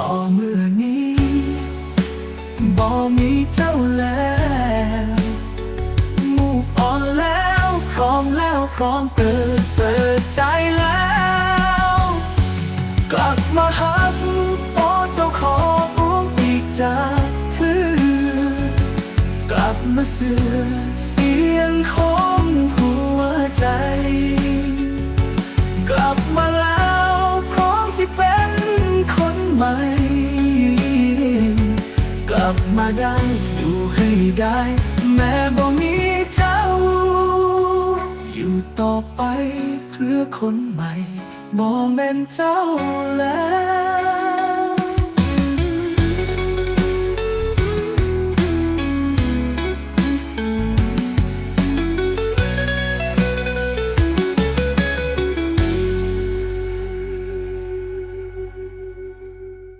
บ่มือนี้บ่มีเจ้าแล้วมูกอ่อนแล้วพร้อมแล้วพร้อมเปิดเปิดใจแล้ว กลับมาหักโอเจ้าของอุ้มอีกจากเธอกลับมาเสือเสียงของหัวใจ กลับมา ลับมาได้อยู่ให้ได้ แม้บ่มีเจ้า อยู่ต่อไปเพื่อคนใหม่บ่แม่นเจ้าแล้ว